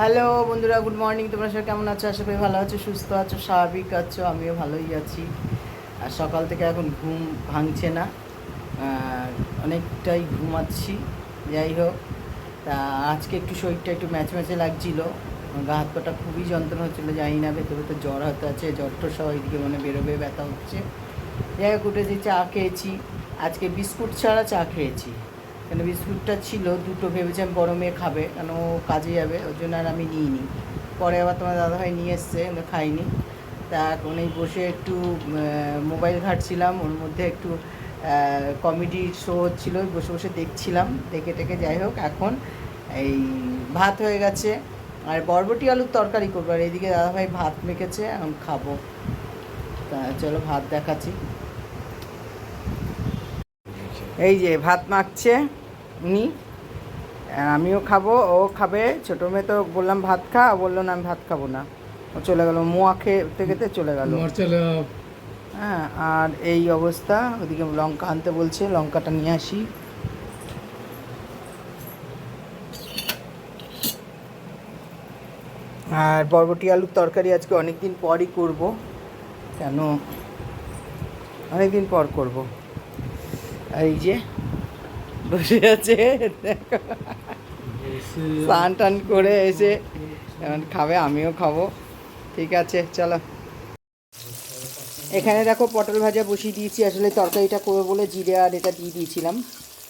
Hello বন্ধুরা, good morning. তোমরা সবাই কেমন আছো? আশা করি ভালো আছো, সুস্থ আছো, স্বাভাবিক আছো, আমিও ভালোই আছি। আর সকাল থেকে এখন ঘুম ভাঙছে না। অনেকটাই ঘুমাচ্ছি, যাই হোক। তা আজকে একটু শরীরটা একটু ম্যাচ ম্যাচে লাগছিল। গা হাত পাটা খুবই যন্ত্রণা হচ্ছিল, জানি না, ভেতরে তো জ্বর হতে আছে জ্বরটা সহ এদিকে মানে বেরোবে, ব্যথা হচ্ছে। যাই হোক উঠে যে চা খেয়েছি। আজকে বিস্কুট ছাড়া চা খেয়েছি। কেন বিস্কুটটা ছিল, দুটো ভেবেছিলাম মেয়ে খাবে, কেন কাজে যাবে, ওর জন্য আর আমি নিইনি। পরে আবার তোমার দাদাভাই নিয়ে এসছে আমি খাইনি। তা এখন এই বসে একটু মোবাইল ঘাটছিলাম, ওর মধ্যে একটু কমেডি শো হচ্ছিল, বসে বসে দেখছিলাম, দেখে টেকে যাই হোক, এখন এই ভাত হয়ে গেছে। আর বরবটি আলুর তরকারি করব, আর এদিকে দাদাভাই ভাত মেখেছে, এখন খাব। তা চলো ভাত দেখাচ্ছি। এই যে ভাত মাখছে উনি। আমিও খাব ও খাবে। ছোটো মেয়ে তো বললাম ভাত খা বলল না আমি ভাত খাব না। ও চলে গেল মোয়া খেতে খেতে চলে গেল। হ্যাঁ আর এই অবস্থা। ওদিকে লঙ্কা আনতে বলছে লঙ্কাটা নিয়ে আসি। আর বরবটি আলুর তরকারি আজকে অনেক দিন পরই করব। কেন? অনেক দিন পর করব। এই যে, বসে আছে স্নান টান করে এসে এখন খাবে, আমিও খাব। ঠিক আছে, চলো। এখানে দেখো পটল ভাজা বসিয়ে দিয়েছি, আসলে তরকারিটা করব বলে জিরে আর এটা দিয়ে দিয়েছিলাম।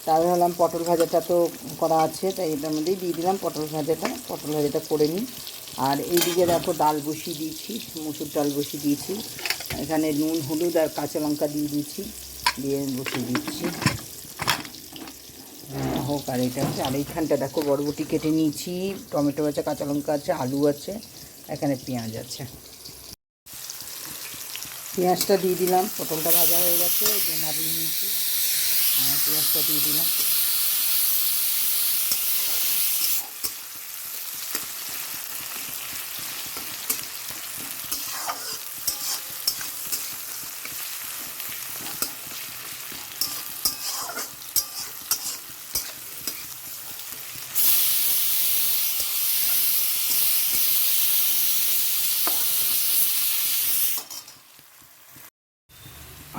তাই ভাবলাম পটল ভাজাটা তো করা আছে, তাই এটার মধ্যেই দিয়ে দিলাম পটল ভাজাটা। পটল ভাজাটা করে নিই। আর এইদিকে দেখো ডাল বসিয়ে দিয়েছি, মুসুর ডাল বসিয়ে দিয়েছি। এখানে নুন, হলুদ আর কাঁচা লঙ্কা দিয়ে দিয়েছি। দিয়ে বসিয়ে দিচ্ছি। হ্যাঁ, হোক আর এটা আছে। আর এইখানটা দেখো বরবটি কেটে নিয়েছি। টমেটো আছে কাঁচা লঙ্কা আছে আলু আছে এখানে পেঁয়াজ আছে। পেঁয়াজটা দিয়ে দিলাম। পটলটা ভাজা হয়ে গেছে নিয়েছি। আর পেঁয়াজটা দিয়ে দিলাম।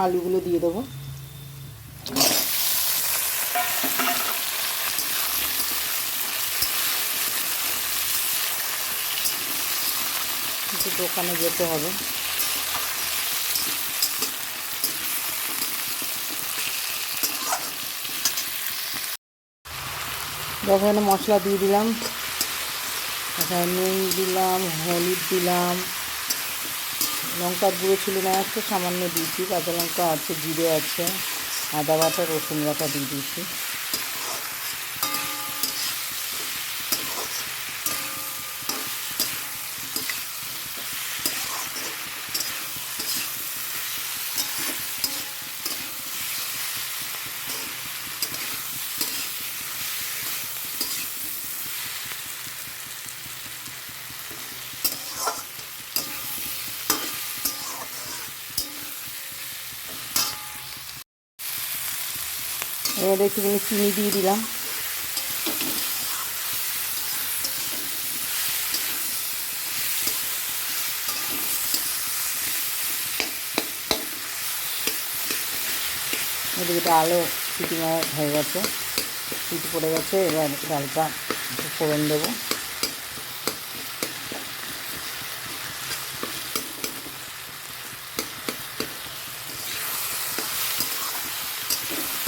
আলুগুলো দিয়ে দেবো। একটু দোকানে যেতে হবে। এখানে মশলা দিয়ে দিলাম। এখানে নুন দিলাম, হলুদ দিলাম। লঙ্কার গুঁড়ো ছিল না, একটু সামান্য দিয়েছি, কাঁচা লঙ্কা আছে, জিরে আছে, আদা বাটা, রসুন বাটা দিয়ে দিয়েছি। এবার একটুখানি চিনি দিয়ে দিলাম। আলো সিটি মারা হয়ে গেছে, সিটি পড়ে গেছে, এবার ডালটা ফোড়ন দেবো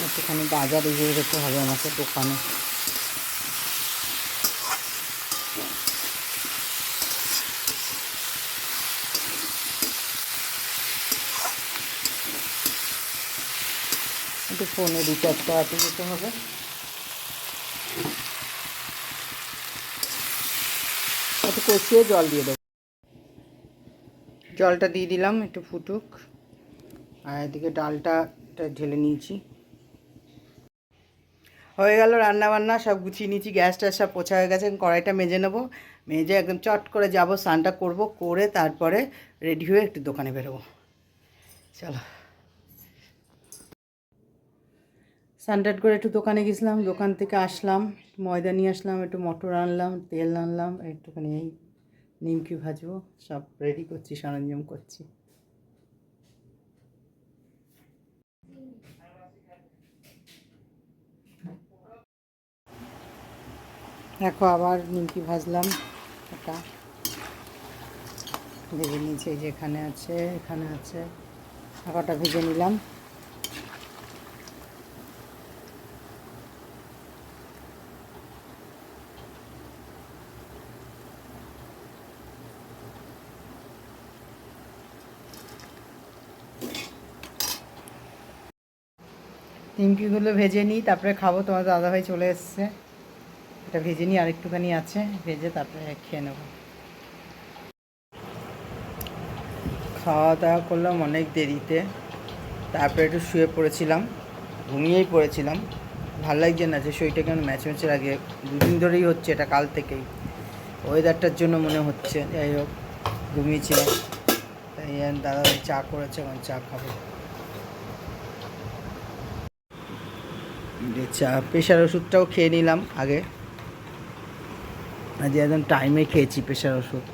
একটুখানি বাজার এগিয়ে যেতে হবে আমাকে দোকানে। একটু ফোনে রিচার্জ করাতে যেতে হবে। একটু কষিয়ে জল দিয়ে দেবো। জলটা দিয়ে দিলাম, একটু ফুটুক। আর এদিকে ডালটা ঢেলে নিয়েছি। হয়ে গেল রান্না বান্না সব গুছিয়ে নিয়েছি, গ্যাস ট্যাস সব পোছা হয়ে গেছে কড়াইটা মেজে নেব। মেজে একদম চট করে যাব, স্নানটা করব, করে তারপরে রেডি হয়ে একটু দোকানে বেরোবো। চলো। স্নান করে একটু দোকানে গেছিলাম, দোকান থেকে আসলাম, ময়দা নিয়ে আসলাম, একটু মটর আনলাম, তেল আনলাম, একটুখানি এই নিমকি ভাজবো, সব রেডি করছি, সরঞ্জাম করছি। দেখো আবার নিমকি ভাজলাম। একটা ভেজে নিয়েছি, এই যে এখানে আছে এখানে আছে। কটা ভেজে নিলাম। নিমকিগুলো ভেজে নিই, তারপরে খাব, তোমার দাদাভাই চলে এসছে। এটা ভেজে নিই আর একটুখানি আছে, ভেজে তারপরে খেয়ে নেব। খাওয়া দাওয়া করলাম অনেক দেরিতে, তারপরে একটু শুয়ে পড়েছিলাম, ঘুমিয়েই পড়েছিলাম। ভালো লাগছে না যে শরীরটা কেমন ম্যাচ ম্যাচের আগে, দুদিন ধরেই হচ্ছে এটা কাল থেকেই। ওয়েদারটার জন্য মনে হচ্ছে, যাই হোক, ঘুমিয়েছিলাম। তাই দাদা চা করেছে, এখন চা খাব। চা, প্রেশার ওষুধটাও খেয়ে নিলাম আগে। আজ একদম টাইমে খেয়েছি প্রেশার ওষুধ।